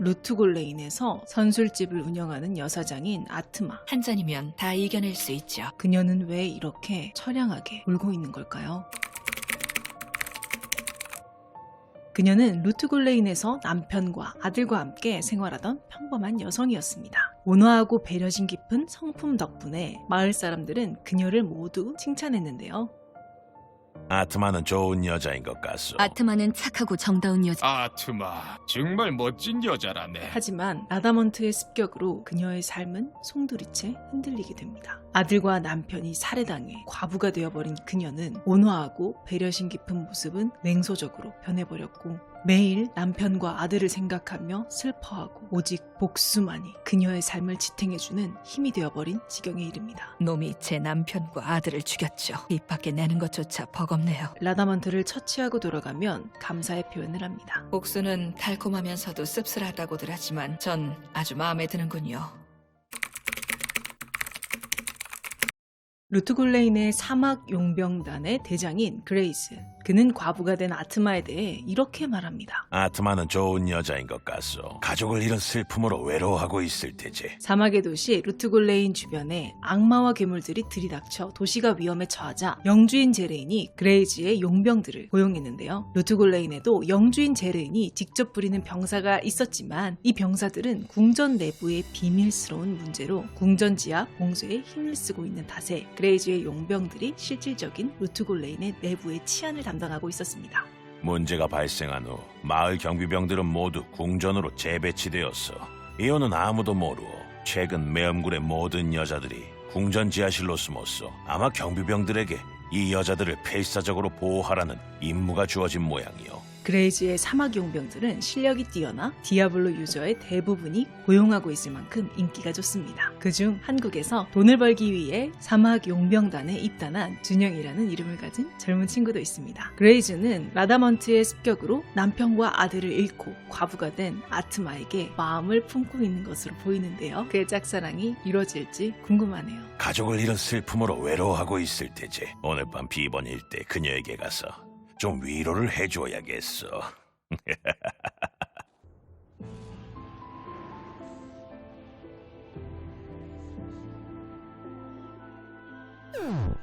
루트골레인에서 선술집을 운영하는 여사장인 아트마. 한 잔이면 다 이겨낼 수 있죠. 그녀는 왜 이렇게 처량하게 울고 있는 걸까요? 그녀는 루트골레인에서 남편과 아들과 함께 생활하던 평범한 여성이었습니다. 온화하고 배려심 깊은 성품 덕분에 마을 사람들은 그녀를 모두 칭찬했는데요. 아트마는 좋은 여자인 것 같소. 아트마는 착하고 정다운 여자. 아트마 정말 멋진 여자라네. 하지만 라다먼트의 습격으로 그녀의 삶은 송두리째 흔들리게 됩니다. 아들과 남편이 살해당해 과부가 되어버린 그녀는 온화하고 배려심 깊은 모습은 냉소적으로 변해버렸고 매일 남편과 아들을 생각하며 슬퍼하고 오직 복수만이 그녀의 삶을 지탱해주는 힘이 되어버린 지경에 이릅니다. 놈이 제 남편과 아들을 죽였죠. 입 밖에 내는 것조차 버겁네요. 라다먼트를 처치하고 돌아가면 감사의 표현을 합니다. 복수는 달콤하면서도 씁쓸하다고들 하지만 전 아주 마음에 드는군요. 루트골레인의 사막 용병단의 대장인 그레이스. 그는 과부가 된 아트마에 대해 이렇게 말합니다. 아트마는 좋은 여자인 것 같소. 가족을 잃은 슬픔으로 외로워하고 있을 테지. 사막의 도시 루트골레인 주변에 악마와 괴물들이 들이닥쳐 도시가 위험에 처하자 영주인 제레인이 그레이즈의 용병들을 고용했는데요. 루트골레인에도 영주인 제레인이 직접 부리는 병사가 있었지만 이 병사들은 궁전 내부의 비밀스러운 문제로 궁전 지하 봉쇄에 힘을 쓰고 있는 탓에 그레이즈의 용병들이 실질적인 루트골레인의 내부의 치안을 담당 하고 있었습니다. 문제가 발생한 후 마을 경비병들은 모두 궁전으로 재배치되었어. 이유는 아무도 모르고 최근 매음굴의 모든 여자들이 궁전 지하실로 숨었어. 아마 경비병들에게 이 여자들을 필사적으로 보호하라는 임무가 주어진 모양이요. 그레이즈의 사막 용병들은 실력이 뛰어나 디아블로 유저의 대부분이 고용하고 있을 만큼 인기가 좋습니다. 그중 한국에서 돈을 벌기 위해 사막 용병단에 입단한 준영이라는 이름을 가진 젊은 친구도 있습니다. 그레이즈는 라다먼트의 습격으로 남편과 아들을 잃고 과부가 된 아트마에게 마음을 품고 있는 것으로 보이는데요. 그의 짝사랑이 이루어질지 궁금하네요. 가족을 잃은 슬픔으로 외로워하고 있을 테지. 오늘 밤 비번일 때 그녀에게 가서 좀 위로를 해줘야겠어. 嗯